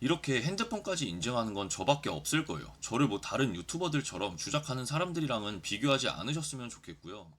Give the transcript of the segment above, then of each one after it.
이렇게 핸드폰까지 인증하는 건 저밖에 없을 거예요. 저를 뭐 다른 유튜버들처럼 주작하는 사람들이랑은 비교하지 않으셨으면 좋겠고요.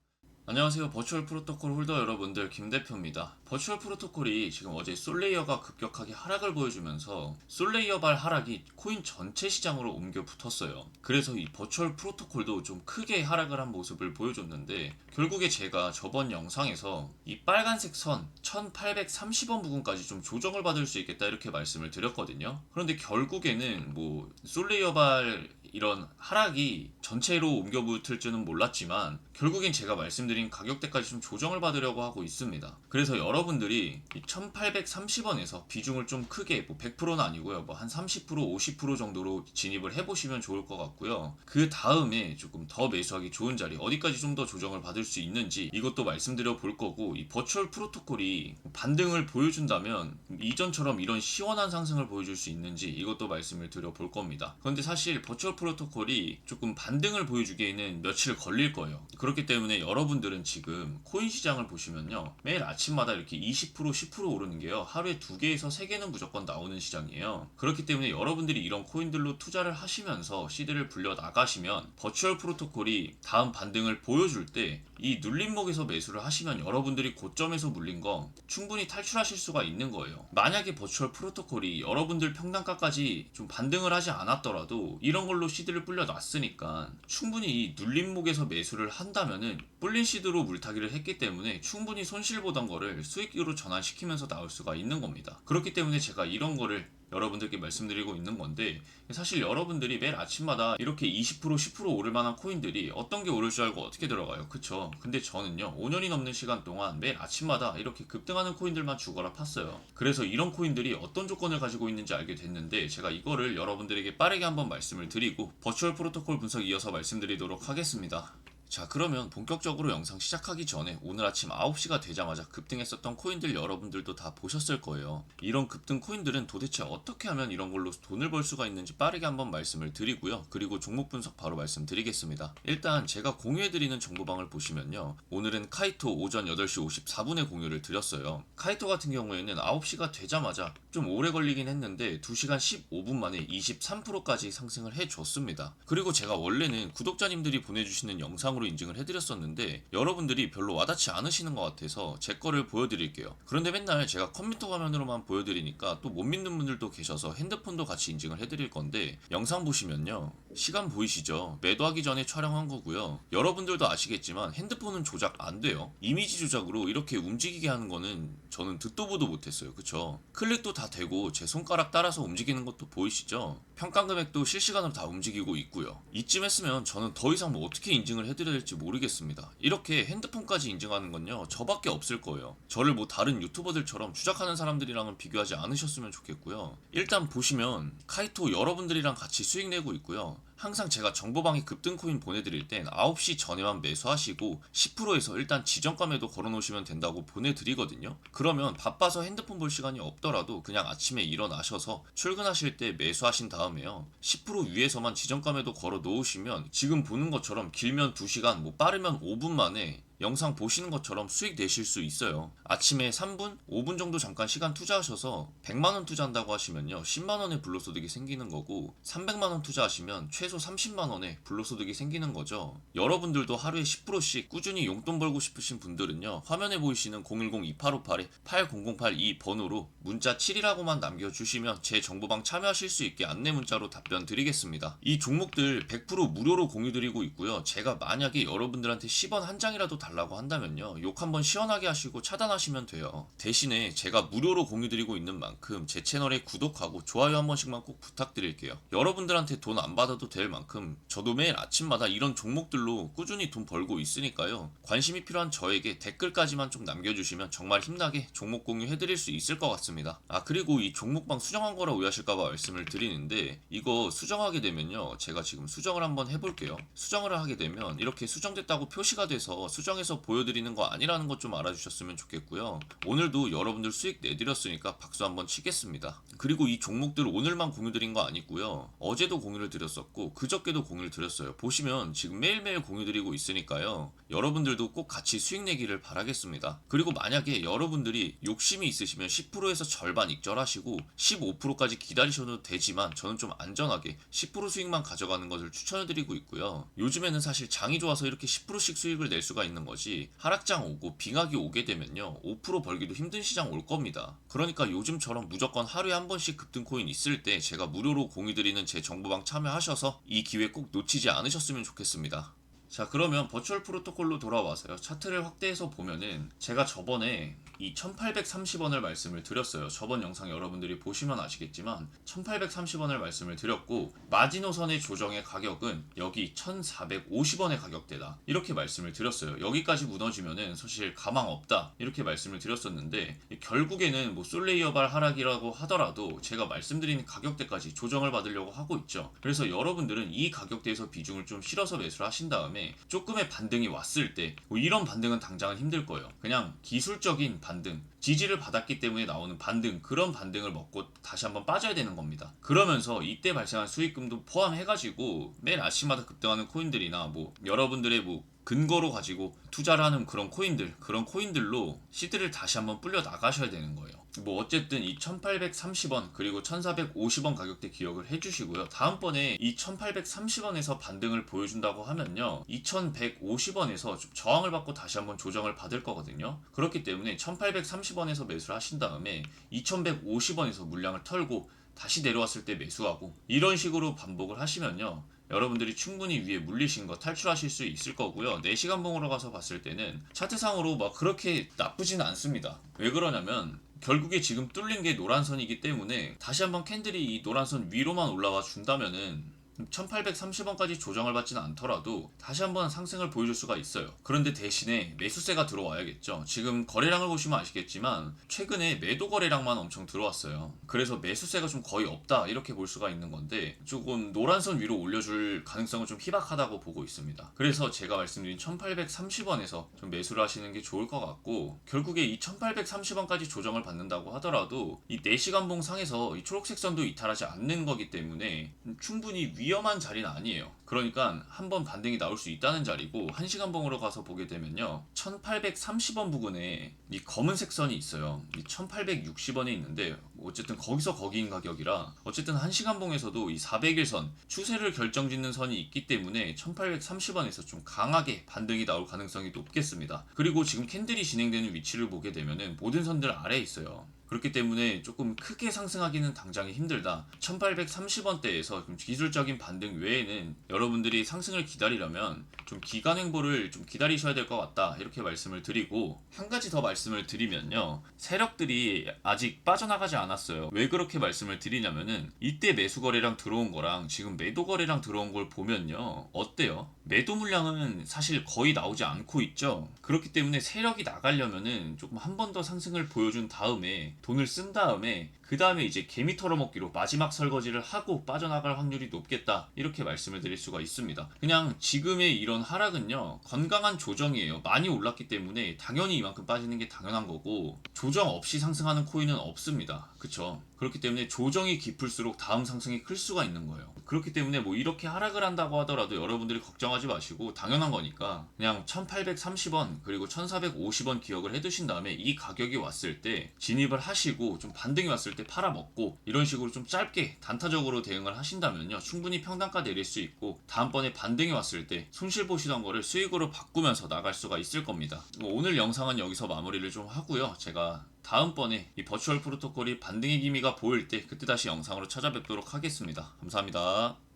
안녕하세요. 버추얼 프로토콜 홀더 여러분들 김 대표입니다. 버추얼 프로토콜이 지금 어제 솔레이어가 급격하게 하락을 보여주면서 솔레이어발 하락이 코인 전체 시장으로 옮겨 붙었어요. 그래서 이 버추얼 프로토콜도 좀 크게 하락을 한 모습을 보여줬는데 결국에 제가 저번 영상에서 이 빨간색 선 1830원 부근까지 좀 조정을 받을 수 있겠다 이렇게 말씀을 드렸거든요. 그런데 결국에는 뭐 솔레이어발 이런 하락이 전체로 옮겨 붙을 줄은 몰랐지만 결국엔 제가 말씀드린 가격대까지 좀 조정을 받으려고 하고 있습니다. 그래서 여러분들이 이 1830원에서 비중을 좀 크게 뭐 100%는 아니고요. 뭐 한 30% 50% 정도로 진입을 해보시면 좋을 것 같고요. 그 다음에 조금 더 매수하기 좋은 자리 어디까지 좀 더 조정을 받을 수 있는지 이것도 말씀드려 볼 거고 이 버추얼 프로토콜이 반등을 보여준다면 이전처럼 이런 시원한 상승을 보여줄 수 있는지 이것도 말씀을 드려 볼 겁니다. 그런데 사실 버추얼 프로토콜이 조금 반등을 보여주기에는 며칠 걸릴 거예요. 그렇기 때문에 여러분들은 지금 코인 시장을 보시면요. 매일 아침마다 이렇게 20% 10% 오르는 게요. 하루에 두 개에서 세 개는 무조건 나오는 시장이에요. 그렇기 때문에 여러분들이 이런 코인들로 투자를 하시면서 시드를 불려 나가시면 버추얼 프로토콜이 다음 반등을 보여줄 때 이 눌림목에서 매수를 하시면 여러분들이 고점에서 물린 거 충분히 탈출하실 수가 있는 거예요. 만약에 버추얼 프로토콜이 여러분들 평단가까지 좀 반등을 하지 않았더라도 이런 걸로 시드를 불려 놨으니까 충분히 이 눌림목에서 매수를 한다면은 불린 시드로 물타기를 했기 때문에 충분히 손실 보던 거를 수익으로 전환시키면서 나올 수가 있는 겁니다. 그렇기 때문에 제가 이런 거를 여러분들께 말씀드리고 있는 건데 사실 여러분들이 매일 아침마다 이렇게 20% 10% 오를 만한 코인들이 어떤 게 오를 줄 알고 어떻게 들어가요? 그쵸? 근데 저는요 5년이 넘는 시간 동안 매일 아침마다 이렇게 급등하는 코인들만 죽어라 팠어요. 그래서 이런 코인들이 어떤 조건을 가지고 있는지 알게 됐는데 제가 이거를 여러분들에게 빠르게 한번 말씀을 드리고 버추얼 프로토콜 분석 이어서 말씀드리도록 하겠습니다 자 그러면 본격적으로 영상 시작하기 전에 오늘 아침 9시가 되자마자 급등했었던 코인들 여러분들도 다 보셨을 거예요. 이런 급등 코인들은 도대체 어떻게 하면 이런 걸로 돈을 벌 수가 있는지 빠르게 한번 말씀을 드리고요. 그리고 종목 분석 바로 말씀드리겠습니다. 일단 제가 공유해드리는 정보방을 보시면요. 오늘은 카이토 오전 8시 54분에 공유를 드렸어요. 카이토 같은 경우에는 9시가 되자마자 좀 오래 걸리긴 했는데 2시간 15분 만에 23%까지 상승을 해줬습니다. 그리고 제가 원래는 구독자님들이 보내주시는 영상으로 인증을 해드렸었는데 여러분들이 별로 와닿지 않으시는 것 같아서 제 거를 보여드릴게요. 그런데 맨날 제가 컴퓨터 화면으로만 보여드리니까 또 못 믿는 분들도 계셔서 핸드폰도 같이 인증을 해드릴 건데 영상 보시면요. 시간 보이시죠? 매도하기 전에 촬영한 거고요. 여러분들도 아시겠지만 핸드폰은 조작 안 돼요. 이미지 조작으로 이렇게 움직이게 하는 거는 저는 듣도 보도 못했어요. 그쵸? 클릭도 다 되고 제 손가락 따라서 움직이는 것도 보이시죠? 평가 금액도 실시간으로 다 움직이고 있고요. 이쯤 했으면 저는 더 이상 뭐 어떻게 인증을 해드려야 될지 모르겠습니다. 이렇게 핸드폰까지 인증하는 건요. 저밖에 없을 거예요. 저를 뭐 다른 유튜버들처럼 주작하는 사람들이랑은 비교하지 않으셨으면 좋겠고요. 일단 보시면 카이토 여러분들이랑 같이 수익 내고 있고요. 항상 제가 정보방에 급등 코인 보내드릴 땐 9시 전에만 매수하시고 10%에서 일단 지정가 매도 걸어놓으시면 된다고 보내드리거든요. 그러면 바빠서 핸드폰 볼 시간이 없더라도 그냥 아침에 일어나셔서 출근하실 때 매수하신 다음에요. 10% 위에서만 지정가 매도 걸어 놓으시면 지금 보는 것처럼 길면 2시간, 뭐 빠르면 5분 만에 영상 보시는 것처럼 수익 내실 수 있어요. 아침에 3분, 5분 정도 잠깐 시간 투자하셔서 100만원 투자한다고 하시면요. 10만원의 불로소득이 생기는 거고 300만원 투자하시면 최소 30만원의 불로소득이 생기는 거죠. 여러분들도 하루에 10%씩 꾸준히 용돈 벌고 싶으신 분들은요. 화면에 보이시는 010-2858-8008이 번호로 문자 7이라고만 남겨주시면 제 정보방 참여하실 수 있게 안내 문자로 답변 드리겠습니다. 이 종목들 100% 무료로 공유 드리고 있고요. 제가 만약에 여러분들한테 10원 한 장이라도 달라고 한다면요. 욕 한번 시원하게 하시고 차단하시면 돼요. 대신에 제가 무료로 공유드리고 있는 만큼 제 채널에 구독하고 좋아요 한 번씩만 꼭 부탁드릴게요. 여러분들한테 돈 안 받아도 될 만큼 저도 매일 아침마다 이런 종목들로 꾸준히 돈 벌고 있으니까요. 관심이 필요한 저에게 댓글까지만 좀 남겨주시면 정말 힘나게 종목 공유해드릴 수 있을 것 같습니다. 아 그리고 이 종목방 수정한 거라 오해하실까봐 말씀을 드리는데 이거 수정하게 되면요. 제가 지금 수정을 한번 해볼게요. 수정을 하게 되면 이렇게 수정됐다고 표시가 돼서 수정해 설명해서 보여드리는 거 아니라는 것 좀 알아주셨으면 좋겠고요. 오늘도 여러분들 수익 내드렸으니까 박수 한번 치겠습니다. 그리고 이 종목들 오늘만 공유드린 거 아니고요. 어제도 공유를 드렸었고 그저께도 공유를 드렸어요. 보시면 지금 매일매일 공유드리고 있으니까요. 여러분들도 꼭 같이 수익 내기를 바라겠습니다. 그리고 만약에 여러분들이 욕심이 있으시면 10%에서 절반 익절하시고 15%까지 기다리셔도 되지만 저는 좀 안전하게 10% 수익만 가져가는 것을 추천해드리고 있고요. 요즘에는 사실 장이 좋아서 이렇게 10%씩 수익을 낼 수가 있는 거지 하락장 오고 빙하기 오게 되면요 5% 벌기도 힘든 시장 올 겁니다. 그러니까 요즘처럼 무조건 하루에 한 번씩 급등 코인 있을 때 제가 무료로 공유드리는 제 정보방 참여하셔서 이 기회 꼭 놓치지 않으셨으면 좋겠습니다. 자 그러면 버추얼 프로토콜로 돌아와서요 차트를 확대해서 보면은 제가 저번에 이 1830원을 말씀을 드렸어요. 저번 영상 여러분들이 보시면 아시겠지만 1830원을 말씀을 드렸고 마지노선의 조정의 가격은 여기 1450원의 가격대다. 이렇게 말씀을 드렸어요. 여기까지 무너지면은 사실 가망 없다. 이렇게 말씀을 드렸었는데 결국에는 뭐 솔레이어발 하락이라고 하더라도 제가 말씀드린 가격대까지 조정을 받으려고 하고 있죠. 그래서 여러분들은 이 가격대에서 비중을 좀 실어서 매수를 하신 다음에 조금의 반등이 왔을 때 뭐 이런 반등은 당장은 힘들 거예요. 그냥 기술적인 반등, 지지를 받았기 때문에 나오는 반등, 그런 반등을 먹고 다시 한번 빠져야 되는 겁니다. 그러면서 이때 발생한 수익금도 포함해가지고 매일 아침마다 급등하는 코인들이나 뭐 여러분들의 뭐 근거로 가지고 투자를 하는 그런 코인들, 그런 코인들로 시드를 다시 한번 불려 나가셔야 되는 거예요. 뭐 어쨌든 이 1830원 그리고 1450원 가격대 기억을 해주시고요. 다음번에 이 1830원에서 반등을 보여준다고 하면요. 2150원에서 좀 저항을 받고 다시 한번 조정을 받을 거거든요. 그렇기 때문에 1830원에서 매수를 하신 다음에 2150원에서 물량을 털고 다시 내려왔을 때 매수하고 이런 식으로 반복을 하시면요. 여러분들이 충분히 위에 물리신 거 탈출하실 수 있을 거고요. 4시간 봉으로 가서 봤을 때는 차트상으로 막 그렇게 나쁘지는 않습니다. 왜 그러냐면 결국에 지금 뚫린 게 노란 선이기 때문에 다시 한번 캔들이 이 노란 선 위로만 올라와 준다면은 1830원까지 조정을 받지는 않더라도 다시 한번 상승을 보여줄 수가 있어요. 그런데 대신에 매수세가 들어와야겠죠. 지금 거래량을 보시면 아시겠지만 최근에 매도 거래량만 엄청 들어왔어요. 그래서 매수세가 좀 거의 없다 이렇게 볼 수가 있는 건데 조금 노란선 위로 올려줄 가능성은 좀 희박하다고 보고 있습니다. 그래서 제가 말씀드린 1830원에서 좀 매수를 하시는 게 좋을 것 같고 결국에 이 1830원까지 조정을 받는다고 하더라도 이 4시간 봉 상에서 이 초록색 선도 이탈하지 않는 거기 때문에 충분히 위 험한 자리는 아니에요. 그러니까 한 번 반등이 나올 수 있다는 자리고 1시간 봉으로 가서 보게 되면요. 1830원 부근에 이 검은색 선이 있어요. 이 1860원에 있는데 어쨌든 거기서 거기인 가격이라 어쨌든 1시간 봉에서도 이 400일 선 추세를 결정짓는 선이 있기 때문에 1830원에서 좀 강하게 반등이 나올 가능성이 높겠습니다. 그리고 지금 캔들이 진행되는 위치를 보게 되면은 모든 선들 아래에 있어요. 그렇기 때문에 조금 크게 상승하기는 당장이 힘들다. 1830원대에서 기술적인 반등 외에는 여러분들이 상승을 기다리려면 좀 기간 횡보를 좀 기다리셔야 될 것 같다. 이렇게 말씀을 드리고 한 가지 더 말씀을 드리면요. 세력들이 아직 빠져나가지 않았어요. 왜 그렇게 말씀을 드리냐면은 이때 매수 거래량 들어온 거랑 지금 매도 거래량 들어온 걸 보면요. 어때요? 매도 물량은 사실 거의 나오지 않고 있죠. 그렇기 때문에 세력이 나가려면은 조금 한 번 더 상승을 보여준 다음에 돈을 쓴 다음에 그 다음에 이제 개미 털어먹기로 마지막 설거지를 하고 빠져나갈 확률이 높겠다 이렇게 말씀을 드릴 수가 있습니다. 그냥 지금의 이런 하락은요 건강한 조정이에요. 많이 올랐기 때문에 당연히 이만큼 빠지는 게 당연한 거고 조정 없이 상승하는 코인은 없습니다. 그쵸? 그렇기 때문에 조정이 깊을수록 다음 상승이 클 수가 있는 거예요. 그렇기 때문에 뭐 이렇게 하락을 한다고 하더라도 여러분들이 걱정하지 마시고 당연한 거니까 그냥 1830원 그리고 1450원 기억을 해두신 다음에 이 가격이 왔을 때 진입을 하 시고 좀 반등이 왔을 때 팔아먹고 이런 식으로 좀 짧게 단타적으로 대응을 하신다면요 충분히 평단가 내릴 수 있고 다음번에 반등이 왔을 때 손실 보시던 거를 수익으로 바꾸면서 나갈 수가 있을 겁니다. 뭐 오늘 영상은 여기서 마무리를 좀 하고요. 제가 다음번에 이 버추얼 프로토콜이 반등의 기미가 보일 때 그때 다시 영상으로 찾아뵙도록 하겠습니다. 감사합니다.